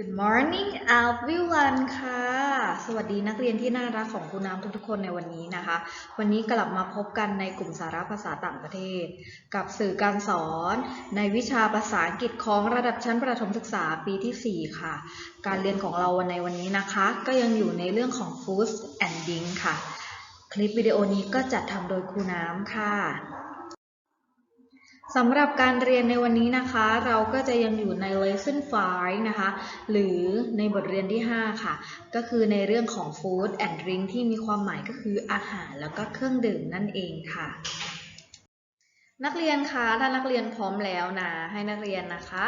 Good morning everyone ค่ะ สวัสดีนักเรียนที่น่ารักของคุณน้ำทุกๆคนในวันนี้นะคะ วันนี้กลับมาพบกันในกลุ่มสาระภาษาต่างประเทศ กับสื่อการสอนในวิชาภาษาอังกฤษของระดับชั้นประถมศึกษาปีที่ 4 ค่ะ การเรียนของเราในวันนี้นะคะ ก็ยังอยู่ในเรื่องของ food and drink ค่ะ คลิปวิดีโอนี้ก็จัดทำโดยครูน้ำค่ะ สำหรับการเรียนในวันนี้นะคะ เราก็จะยังอยู่ใน lesson 5 นะคะ หรือในบทเรียนที่ 5 ค่ะ ก็คือในเรื่องของ food and drink ที่มีความหมายก็คืออาหารแล้วก็เครื่องดื่มนั่นเองค่ะ นักเรียนคะถ้านักเรียนพร้อมแล้วนะ ให้นักเรียนนะคะ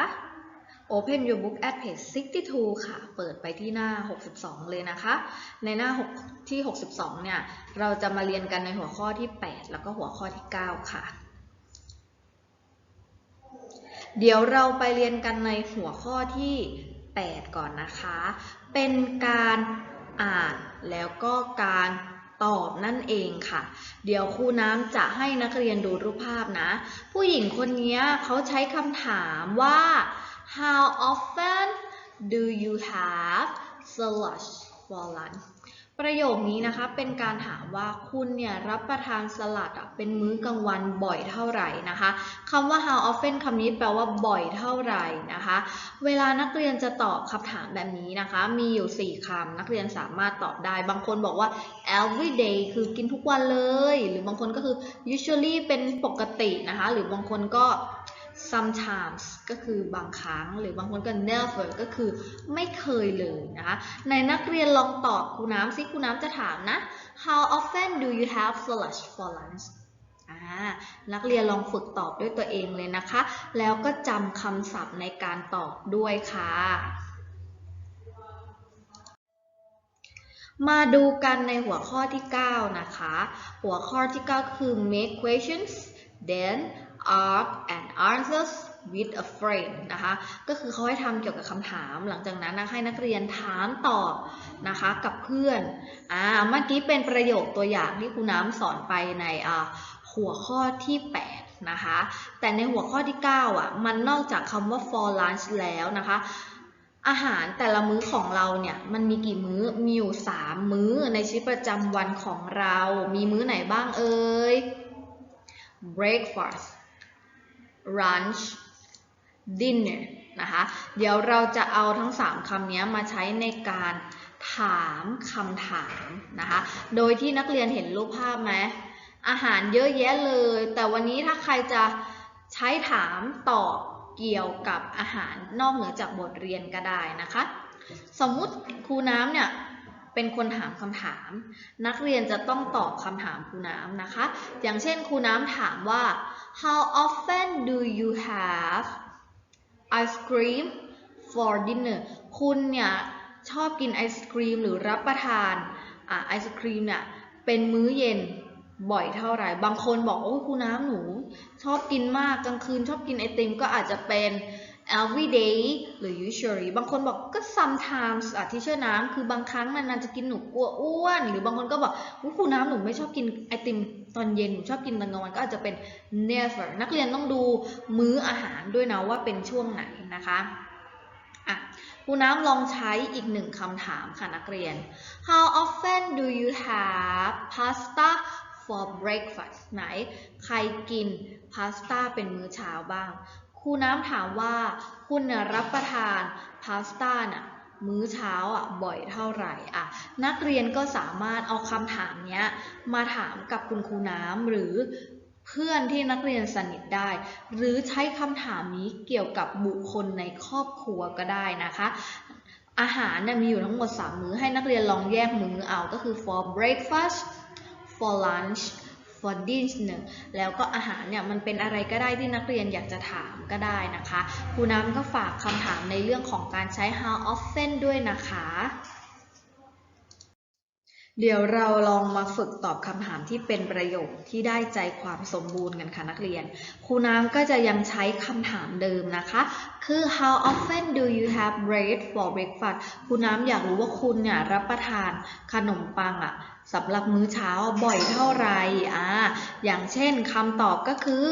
Open your book at page 62 ค่ะ เปิดไปที่หน้า 62 เลยนะคะ ในหน้า 6 ที่ 62 เนี่ย เราจะมาเรียนกันในหัวข้อที่ 8 แล้วก็หัวข้อที่ 9 ค่ะ เดี๋ยวเราไปเรียนกันในหัวข้อที่ 8 ก่อนนะคะ เป็นการอ่านแล้วก็การตอบนั่นเองค่ะ เดี๋ยวครูน้ำจะให้นักเรียนดูรูปภาพนะ ผู้หญิงคนนี้เขาใช้คำถามว่า how often do you have slush for lunch ประโยคนี้นะคะเป็นการถามว่าคุณเนี่ยรับประทานสลัดอะเป็นมื้อกลางวันบ่อยเท่าไหร่นะคะคำว่า how often คำนี้แปลว่าบ่อยเท่าไหร่นะคะ เวลานักเรียนจะตอบคำถามแบบนี้นะคะ มีอยู่ 4คำนักเรียนสามารถตอบได้ บางคนบอกว่า every day คือกินทุกวันเลย หรือบางคนก็คือ usually เป็นปกตินะคะ หรือบางคนก็ sometimes ก็คือบางครั้ง หรือบางคนก็ never ก็คือไม่เคยเลยนะคะ ในนักเรียนลองตอบครูน้ำซิครูน้ำจะถามนะ how often do you have slush for lunch นักเรียนลองฝึกตอบด้วยตัวเองเลยนะคะ แล้วก็จำคำศัพท์ในการตอบด้วยค่ะ มาดูกันในหัวข้อที่ 9 นะคะ หัวข้อที่ 9 คือ make questions then ask and answers with a friend นะคะ ก็คือเขาให้ทำเกี่ยวกับคำถาม หลังจากนั้นนะให้นักเรียนถามตอบนะคะกับเพื่อน อ่า เมื่อกี้เป็นประโยคตัวอย่างที่ครูน้ำสอนไปในอ่าหัวข้อที่ 8 นะคะ แต่ในหัวข้อที่ 9อะ มันนอกจากคำว่า for lunch แล้วนะคะ อาหารแต่ละมื้อของเราเนี่ย มันมีกี่มื้อ มีอยู่ 3 มื้อในชีวิตประจำวันของเรา มีมื้อไหนบ้างเอ่ย breakfast lunch dinner นะคะ เดี๋ยวเราจะเอาทั้ง3คำนี้มาใช้ในการถามคำถามนะคะ โดยที่นักเรียนเห็นรูปภาพไหม อาหารเยอะแยะเลย แต่วันนี้ถ้าใครจะใช้ถามตอบเกี่ยวกับอาหารนอกเหนือจากบทเรียนก็ได้นะคะ สมมุติครูน้ำเนี่ย เป็นคนถามคำถาม นักเรียนจะต้องตอบคำถามครูน้ำนะคะ อย่างเช่นครูน้ำถามว่า how often do you have ice cream for dinner คุณเนี่ยชอบกินไอศครีมหรือรับประทานอไอศครีมเนี่ยเป็นมื้อเย็นบ่อยเท่าไหร่ บางคนบอกโอ้ครูน้ำหนู ชอบกินมากกลางคืนชอบกินไอติมก็อาจจะเป็น every day หรือ usually บางคนบอกก็ sometimes อะที่เชื่อน้ำคือบางครั้งนานๆจะกินหนูกลัวอ้วน หรือบางคนก็บอกว่าครูน้ำหนูไม่ชอบกินไอติมตอนเย็นหนูชอบกินตอนกลางวันก็อาจจะเป็น never นักเรียนต้องดูมื้ออาหารด้วยนะว่าเป็นช่วงไหนนะคะอะครูน้ำลองใช้อีกหนึ่งคำถามค่ะนักเรียน How often do you have pasta for breakfast ไหน ใครกินพาสต้าเป็นมื้อเช้าบ้าง รูน้ำถามว่า คุณเนี่ยรับประทานพาสต้าน่ะมื้อเช้าอะบ่อยเท่าไหร่อะนักเรียนก็สามารถเอาคำถามเนี้ยมาถามกับคุณครูน้ำหรือเพื่อนที่นักเรียนสนิทได้ หรือใช้คำถามนี้เกี่ยวกับบุคคลในครอบครัวก็ได้นะคะ อาหารเนี่ยมีอยู่ทั้งหมด 3 มื้อให้นักเรียนลองแยกมื้อเอาก็คือ for breakfast for lunch for dinner แล้วก็อาหารเนี่ยมันเป็นอะไรก็ได้ที่นักเรียนอยากจะถามก็ได้นะคะครูน้ำก็ฝากคำถามในเรื่องของการใช้ how often ด้วยนะคะ เดี๋ยวเราลองมาฝึกตอบคำถามที่เป็นประโยคที่ได้ใจความสมบูรณ์กันค่ะนักเรียน ครูน้ำก็จะยังใช้คำถามเดิมนะคะ คือ how often do you have bread for breakfast ครูน้ำอยากรู้ว่าคุณเนี่ยรับประทานขนมปังอะสำหรับมื้อเช้าบ่อยเท่าไหร่อ่าอย่างเช่นคำตอบก็คือ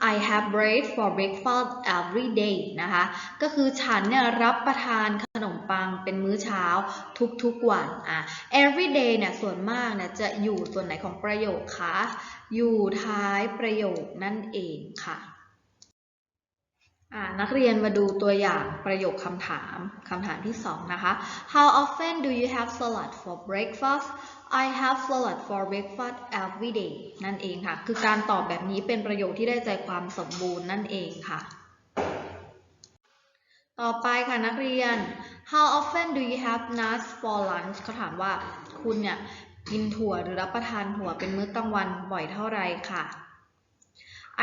I have bread for breakfast every day นะคะ ก็คือฉันเนี่ยรับประทานขนมปังเป็นมื้อเช้าทุกๆวันอะ every day เนี่ยส่วนมากเนี่ยจะอยู่ส่วนไหนของประโยคคะ อยู่ท้ายประโยคนั่นเองค่ะ นักเรียนมาดูตัวอย่างประโยคคำถามคำถามที่สองนะคะ How often do you have salad for breakfast I have salad for breakfast every day นั่นเองค่ะ คือการตอบแบบนี้เป็นประโยคที่ได้ใจความสมบูรณ์นั่นเองค่ะ ต่อไปค่ะนักเรียน How often do you have nuts for lunch เขาถามว่าคุณเนี่ยกินถั่วหรือรับประทานถั่วเป็นมื้อกลางวันบ่อยเท่าไรค่ะ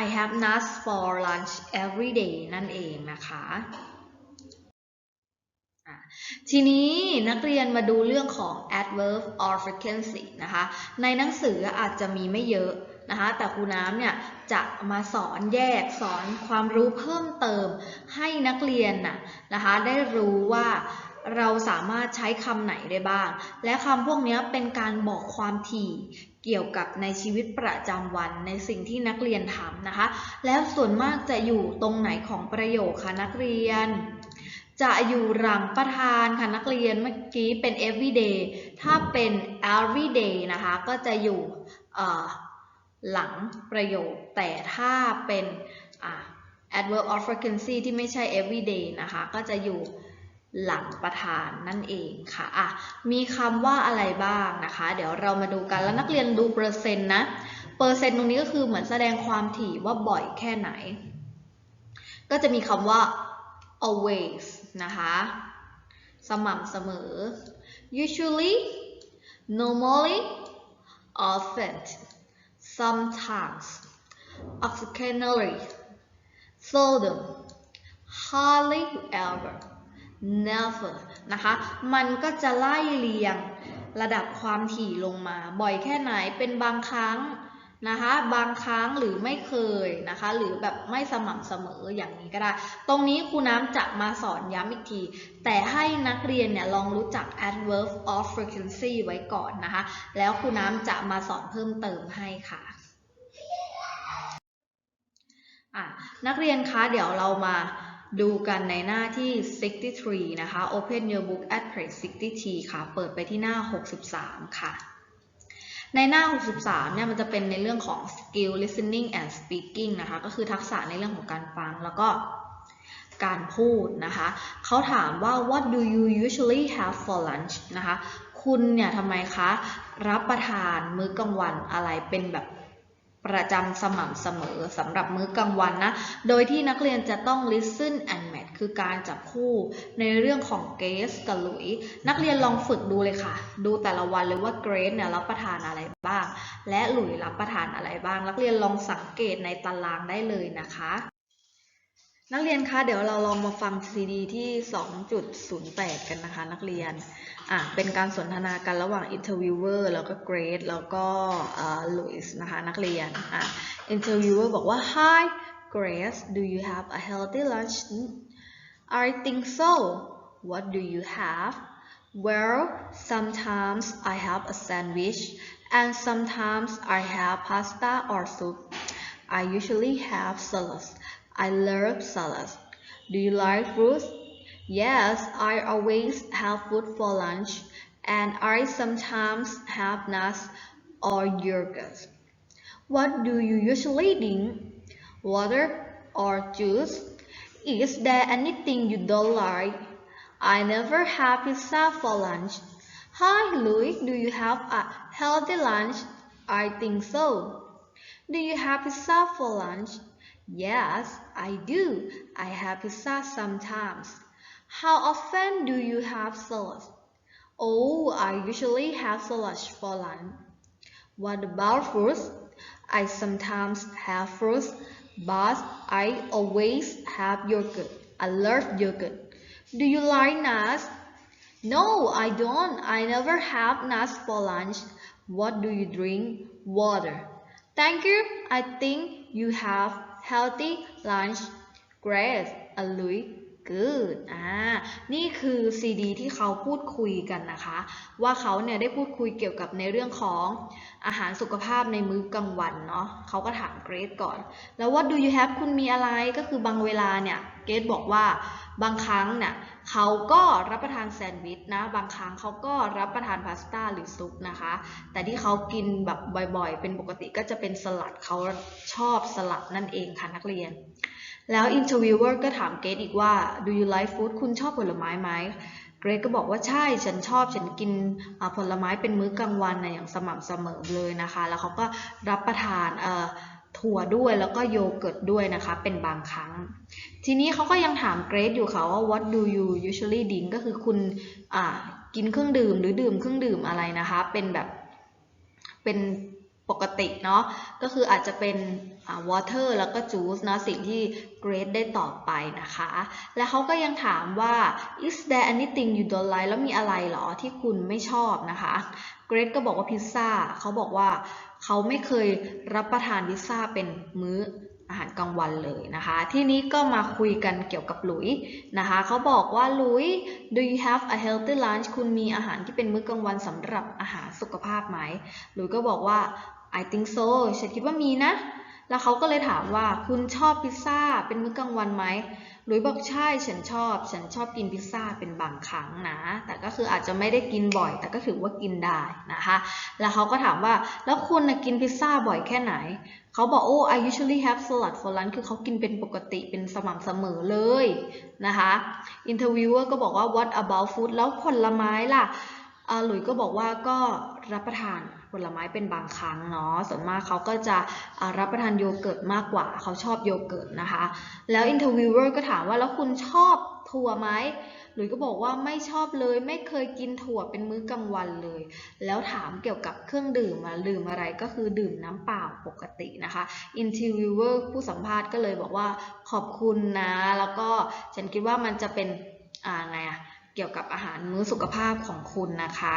I have nuts for lunch every day นั่นเองนะคะทีนี้นักเรียนมาดูเรื่องของ adverb or frequency นะคะ ในหนังสืออาจจะมีไม่เยอะนะคะ แต่ครูน้ำเนี่ยจะมาสอนแยกสอนความรู้เพิ่มเติมให้นักเรียนน่ะนะคะ ได้รู้ว่า เราสามารถใช้คำไหนได้บ้าง และคำพวกนี้เป็นการบอกความถี่เกี่ยวกับในชีวิตประจำวันในสิ่งที่นักเรียนทำนะคะ แล้วส่วนมากจะอยู่ตรงไหนของประโยคคะนักเรียน จะอยู่หลังประธานค่ะนักเรียนเมื่อกี้เป็น everyday ถ้าเป็น everyday นะคะ ก็จะอยู่หลังประโยค แต่ถ้าเป็น adverb of frequency ที่ไม่ใช่ everyday นะคะ ก็จะอยู่ หลังประธานนั่นเองค่ะอะมีคำว่าอะไรบ้างนะคะ เดี๋ยวเรามาดูกันแล้วนักเรียนดูเปอร์เซ็นต์นะ เปอร์เซ็นต์ตรงนี้ก็คือเหมือนแสดงความถี่ว่าบ่อยแค่ไหน ก็จะมีคำว่า always นะคะ สม่ำเสมอ usually normally often sometimes occasionally seldom hardly ever never นะคะ มันก็จะไล่เรียงระดับความถี่ลงมา บ่อยแค่ไหนเป็นบางครั้งนะคะ บางครั้งหรือไม่เคยนะคะ หรือแบบไม่สม่ำเสมออย่างนี้ก็ได้ ตรงนี้ครูน้ำจะมาสอนย้ำอีกที แต่ให้นักเรียนเนี่ยลองรู้จัก adverb of frequency ไว้ก่อนนะคะ แล้วครูน้ำจะมาสอนเพิ่มเติมให้ค่ะอะนักเรียนคะเดี๋ยวเรามา ดูกันในหน้าที่ 63 นะคะ Open your book at page 63 ค่ะ เปิดไปที่หน้า 63 ค่ะ ในหน้า 63 เนี่ย มันจะเป็นในเรื่องของ skill listening and speaking นะคะ ก็คือทักษะในเรื่องของการฟังแล้วก็การพูดนะคะ เขาถามว่า what do you usually have for lunch นะคะ คุณเนี่ยทำไมคะ รับประทานมื้อกลางวันอะไรเป็นแบบ ประจำสม่ำเสมอสำหรับมื้อกลางวันนะ โดยที่นักเรียนจะต้อง listen and match คือการจับคู่ในเรื่องของเกรซกับหลุย นักเรียนลองฝึกดูเลยค่ะ ดูแต่ละวันเลยว่าเกรซเนี่ยรับประทานอะไรบ้าง และหลุยรับประทานอะไรบ้าง นักเรียนลองสังเกตในตารางได้เลยนะคะ นักเรียนคะเดี๋ยวเราลองมาฟังซีดีที่ 2.08 กันนะคะ นักเรียนอะเป็นการสนทนากันระหว่าง interviewer แล้วก็ Grace แล้วก็ลุยส์นะคะนักเรียนอะ interviewer บอกว่า Hi Grace do you have a healthy lunch I think so What do you have Well sometimes I have a sandwich and sometimes I have pasta or soup I usually have salads I love salads Do you like fruits Yes, I always have food for lunch, and I sometimes have nuts or yogurt. What do you usually drink? Water or juice? Is there anything you don't like? I never have pizza for lunch. Hi, Louis, do you have a healthy lunch? I think so. Do you have pizza for lunch? Yes, I do. I have pizza sometimes. How often do you have salad? Oh, I usually have salad for lunch. What about fruits? I sometimes have fruits, but I always have yogurt. I love yogurt. Do you like nuts? No, I don't. I never have nuts for lunch. What do you drink? Water. Thank you. I think you have healthy lunch. Great, uh, Louis. good อ่า นี่คือซีดีที่เขาพูดคุยกันนะคะ ว่าเขาเนี่ยได้พูดคุยเกี่ยวกับในเรื่องของ อาหารสุขภาพในมื้อกลางวันเนาะเขาก็ถามเกรซก่อน แล้ว what do you have คุณมีอะไรก็คือบางเวลาเนี่ยเกรซบอกว่าบางครั้งเนี่ยเขาก็รับประทานแซนด์วิชนะ บางครั้งเขาก็รับประทานพาสต้าหรือซุปนะคะ แต่ที่เขากินแบบบ่อยๆ เป็นปกติก็จะเป็นสลัดเขาชอบสลัดนั่นเองค่ะนักเรียน แล้ว interviewer ก็ถามเกรซอีกว่า do you like food คุณชอบผลไม้ไหม เกรซก็บอกว่าใช่ฉันชอบฉันกินผลไม้เป็นมื้อกลางวันนะอย่างสม่ำเสมอเลยนะคะ แล้วเขาก็รับประทานถั่วด้วยแล้วก็โยเกิร์ตด้วยนะคะ เป็นบางครั้ง ทีนี้เขาก็ยังถามเกรซอยู่ค่ะว่า what do you usually drink ก็คือคุณกินเครื่องดื่มหรือดื่มเครื่องดื่มอะไรนะคะ เป็นแบบเป็น ปกติเนาะก็คืออาจจะเป็นอ่า water แล้วก็ juice เนาะสิ่งที่เกรดได้ตอบไปนะคะ และเขาก็ยังถามว่า is there anything you don't like แล้วมีอะไรเหรอที่คุณไม่ชอบนะคะเกรดก็บอกว่าพิซซ่าเขาบอกว่าเขาไม่เคยรับประทานพิซซ่าเป็นมื้ออาหารกลางวันเลยนะคะ ที่นี้ก็มาคุยกันเกี่ยวกับหลุยนะคะเขาบอกว่าหลุย do you have a healthy lunch คุณมีอาหารที่เป็นมื้อกลางวันสำหรับอาหารสุขภาพไหมหลุยก็บอกว่า I think so ฉันคิดว่ามีนะ แล้วเขาก็เลยถามว่าคุณชอบพิซซ่าเป็นมื้อกลางวันไหมหลุยบอกใช่ฉันชอบ ฉันชอบกินพิซซ่าเป็นบางครั้งนะ แต่ก็คืออาจจะไม่ได้กินบ่อย แต่ก็ถือว่ากินได้นะคะ แล้วเขาก็ถามว่าแล้วคุณนะกินพิซซ่าบ่อยแค่ไหน เขาบอกโอ้ I usually have salad for lunch คือเขากินเป็นปกติเป็นสม่ำเสมอเลยนะคะ interviewer ก็บอกว่า what about food แล้วผลไม้ล่ะ หลุยส์ก็บอกว่าก็รับประทานผลไม้เป็นบางครั้งเนาะ ส่วนมากเขาก็จะรับประทานโยเกิร์ตมากกว่า เขาชอบโยเกิร์ตนะคะ แล้ว interviewer ก็ถามว่าแล้วคุณชอบถั่วไหมหลุยส์ก็บอกว่าไม่ชอบเลย ไม่เคยกินถั่วเป็นมื้อกลางวันเลย แล้วถามเกี่ยวกับเครื่องดื่มมาดื่มอะไรก็คือดื่มน้ำเปล่าปกตินะคะ interviewer ผู้สัมภาษณ์ก็เลยบอกว่าขอบคุณนะ แล้วก็ฉันคิดว่ามันจะเป็นอ่าไงอะ เกี่ยวกับอาหารมื้อสุขภาพของคุณนะคะ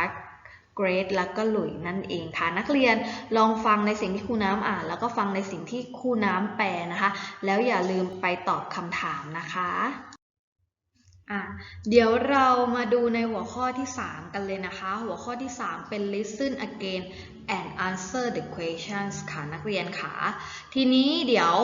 เกรดแล้วก็หลุยนั่นเองค่ะนักเรียนลองฟังในสิ่งที่ครูน้ำอ่าน แล้วก็ฟังในสิ่งที่ครูน้ำแปลนะคะ แล้วอย่าลืมไปตอบคำถามนะคะอะเดี๋ยวเรามาดูในหัวข้อที่ 3 กันเลยนะคะ หัวข้อที่ 3 เป็น listen again and answer the questions ค่ะนักเรียนค่ะ ทีนี้เดี๋ยว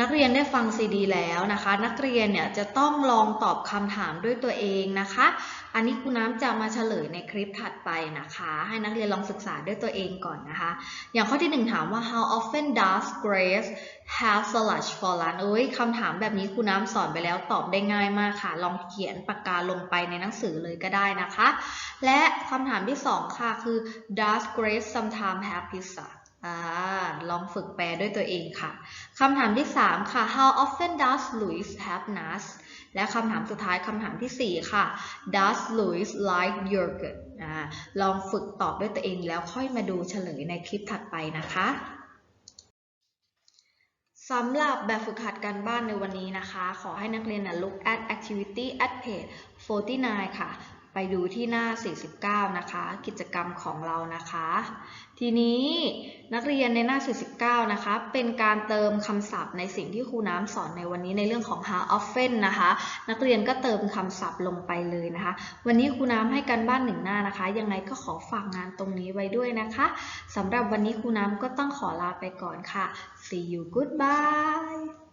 นักเรียนได้ฟังซีดีแล้วนะคะ นักเรียนเนี่ยจะต้องลองตอบคำถามด้วยตัวเองนะคะ อันนี้ครูน้ำจะมาเฉลยในคลิปถัดไปนะคะ ให้นักเรียนลองศึกษาด้วยตัวเองก่อนนะคะ อย่างข้อที่หนึ่งถามว่า how often does Grace have lunch for lunch เอ้ยคำถามแบบนี้ครูน้ำสอนไปแล้วตอบได้ง่ายมากค่ะ ลองเขียนปากกาลงไปในหนังสือเลยก็ได้นะคะ และคำถามที่สองค่ะคือ does Grace sometimes have pizza อ่าลองฝึกแปลด้วยตัวเองค่ะ คำถามที่ 3 ค่ะ how often does Louis have nuts และคำถามสุดท้ายคำถามทีสี่4 ค่ะ does Louis like yogurt อลองฝึกตอบด้วยตัวเองแล้วค่อยมาดูเฉลยในคลิปถัดไปนะคะสำหรับแบบฝึกหัดการบ้านในวันนี้นะคะ ขอให้นักเรียนนะ look at activity at page 49 ค่ะ ไปดูที่หน้า 49 นะคะ กิจกรรมของเรานะคะ ทีนี้นักเรียนในหน้า 49 นะคะ เป็นการเติมคำศัพท์ในสิ่งที่ครูน้ำสอนในวันนี้ในเรื่องของ how often นะคะ นักเรียนก็เติมคำศัพท์ลงไปเลยนะคะ วันนี้ครูน้ำให้การบ้านหนึ่งหน้านะคะ ยังไงก็ขอฝากงานตรงนี้ไว้ด้วยนะคะสำหรับวันนี้ครูน้ำก็ต้องขอลาไปก่อนค่ะ see you goodbye